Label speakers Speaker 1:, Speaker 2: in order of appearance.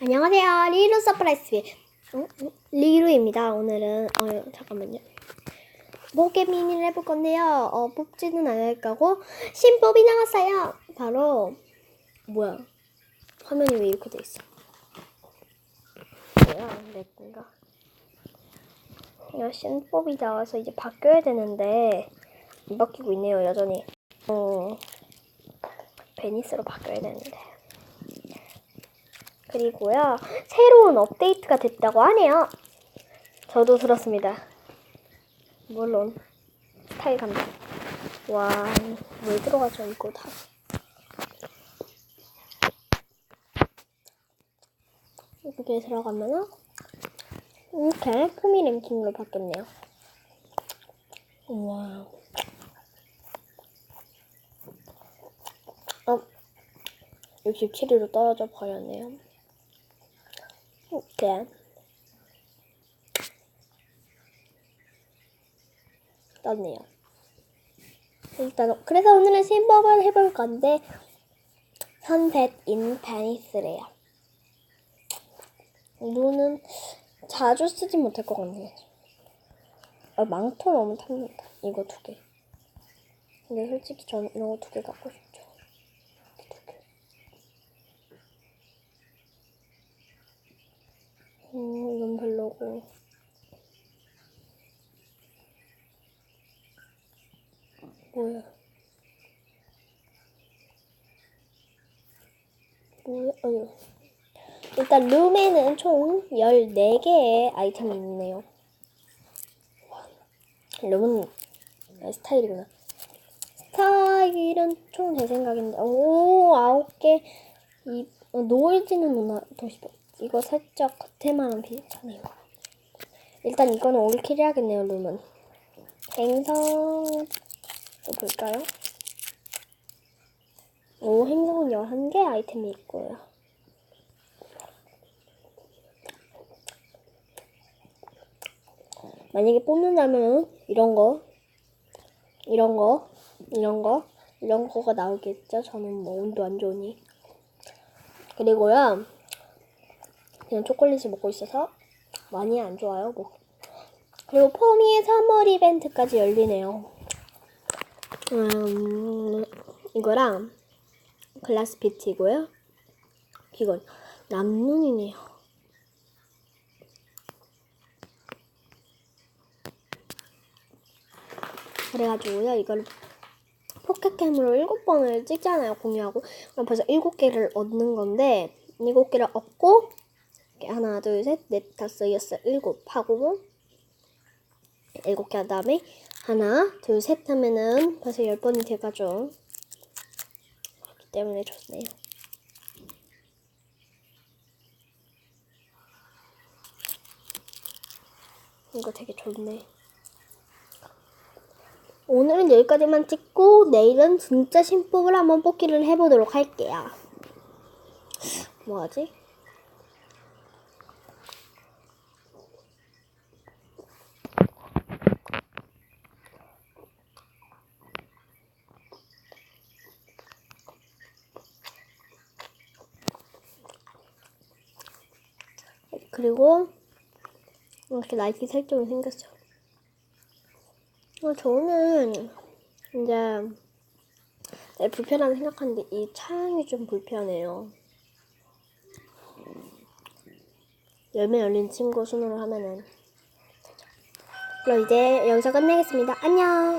Speaker 1: 안녕하세요. 리루 서프라이즈 어? 어? 리루입니다. 오늘은 어 잠깐만요. 모개미니를 해볼 건데요. 어 뽑지는 않을 거고 신법이 나왔어요. 바로 뭐야? 화면이 왜 이렇게 돼 있어? 뭐야? 내 건가? 야, 신법이 나와서 이제 바뀌어야 되는데 안 바뀌고 있네요. 여전히. 어 베니스로 바뀌어야 되는데. 그리고요, 새로운 업데이트가 됐다고 하네요. 저도 들었습니다. 물론, 스타일 감정. 와, 왜 들어가죠, 이거 다. 이렇게 들어가면은, 이렇게 포미 랭킹으로 바뀌었네요. 와. 어, 67위로 떨어져 버렸네요. 이렇게. 떴네요. 일단, 그래서 오늘은 신법을 해볼 건데, 선셋 인 베니스래요. 눈은 자주 쓰지 못할 것 같네요. 아, 망토 너무 탑니다. 이거 두 개. 근데 솔직히 저는 이런 거 두 개 갖고 싶죠. 두 개. 음, 이건 별로고. 뭐야? 뭐야? 아유. 일단 룸에는 총 14개의 아이템이 있네요. 룸은 아, 스타일이구나. 스타일은 총 제 생각인데 오 아홉 개. 이 어, 노을지는 누나 더 싶어. 이거 살짝 겉에만은 비슷하네요. 일단 이거는 올킬 해야겠네요. 룸은. 행성 또 볼까요? 오 행성은 11개 아이템이 있고요. 만약에 뽑는다면 이런 거, 이런 거, 이런 거, 이런 거가 나오겠죠. 저는 뭐 운도 안 좋으니. 그리고요, 그냥 초콜릿을 먹고 있어서 많이 안 좋아요. 뭐. 그리고 포미의 선물 이벤트까지 열리네요. 음, 이거랑 글라스 비트이고요. 이건 남눈이네요. 그래가지고요, 이걸 포켓캠으로 일곱 번을 찍잖아요, 공유하고. 그럼 벌써 일곱 개를 얻는 건데, 일곱 개를 얻고, 이렇게 하나, 둘, 셋, 넷, 다섯, 여섯, 일곱 하고, 일곱 개 한 다음에, 하나, 둘, 셋 하면은 벌써 열 번이 돼가죠. 그렇기 때문에 좋네요. 이거 되게 좋네. 오늘은 여기까지만 찍고 내일은 진짜 신법을 한번 뽑기를 해보도록 할게요. 뭐하지? 그리고 이렇게 나이키 설정이 생겼어. 어, 저는 이제 네, 불편하게 생각하는데 이 차량이 좀 불편해요. 열매 열린 친구 순으로 하면은 그럼 이제 여기서 끝내겠습니다. 안녕.